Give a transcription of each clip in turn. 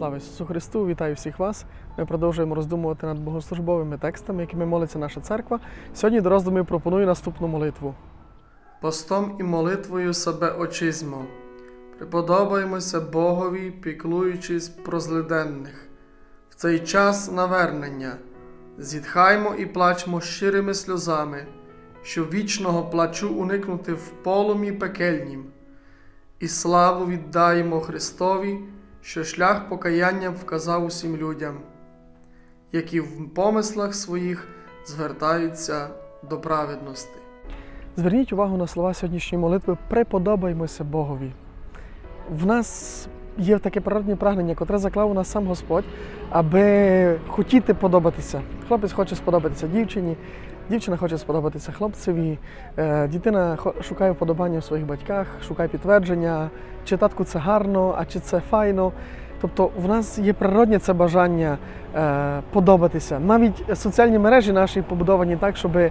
Слава Ісусу Христу! Вітаю всіх вас! Ми продовжуємо роздумувати над богослужбовими текстами, якими молиться наша церква. Сьогодні до роздумів пропоную наступну молитву. Постом і молитвою себе очизмо. Приподобаємося Богові, піклуючись про злиденних. В цей час навернення зітхаймо і плачмо щирими сльозами, щоб вічного плачу уникнути в полумі пекельнім. І славу віддаємо Христові, що шлях покаяння вказав усім людям, які в помислах своїх звертаються до праведності. Зверніть увагу на слова сьогоднішньої молитви Преподобаймося Богові. В нас є таке природне прагнення, котре заклав у нас сам Господь, аби хотіти подобатися. Хлопець хоче сподобатися дівчині, дівчина хоче сподобатися хлопцеві, е, дитина хо- шукає вподобання в своїх батьках, шукає підтвердження, чи татку це гарно, а чи це файно. Тобто в нас є природне це бажання е, подобатися. Навіть соціальні мережі наші побудовані так, щоб е,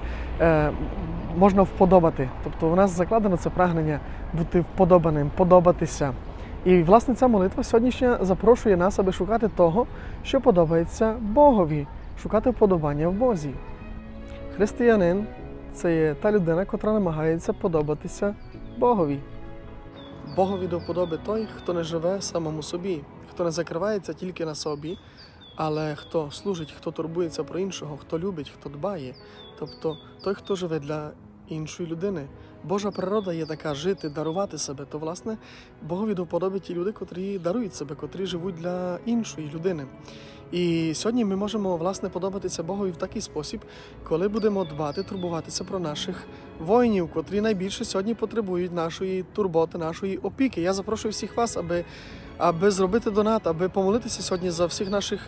можна вподобати. Тобто в нас закладено це прагнення бути вподобаним, подобатися. І власне ця молитва сьогоднішня запрошує нас, аби шукати того, що подобається Богові, шукати вподобання в Бозі. Християнин це є та людина, котра намагається подобатися Богові. Богові до вподоби той, хто не живе самому собі, хто не закривається тільки на собі, але хто служить, хто турбується про іншого, хто любить, хто дбає, тобто той, хто живе для іншої людини. Божа природа є така жити, дарувати себе. То, власне, Богові до ті люди, котрі дарують себе, котрі живуть для іншої людини. І сьогодні ми можемо власне подобатися Богові в такий спосіб, коли будемо дбати, турбуватися про наших воїнів, котрі найбільше сьогодні потребують нашої турботи, нашої опіки. Я запрошую всіх вас, аби, аби зробити донат, аби помолитися сьогодні за всіх наших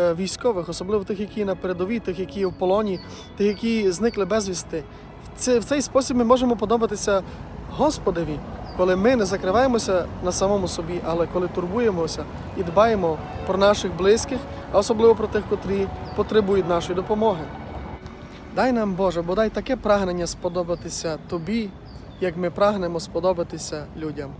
е, військових, особливо тих, які на передовій, тих, які в полоні, тих, які зникли безвісти. В, це, в цей спосіб ми можемо подобатися Господові, коли ми не закриваємося на самому собі, але коли турбуємося і дбаємо про наших близьких, а особливо про тих, котрі потребують нашої допомоги. Дай нам, Боже, бодай таке прагнення сподобатися Тобі, як ми прагнемо сподобатися людям.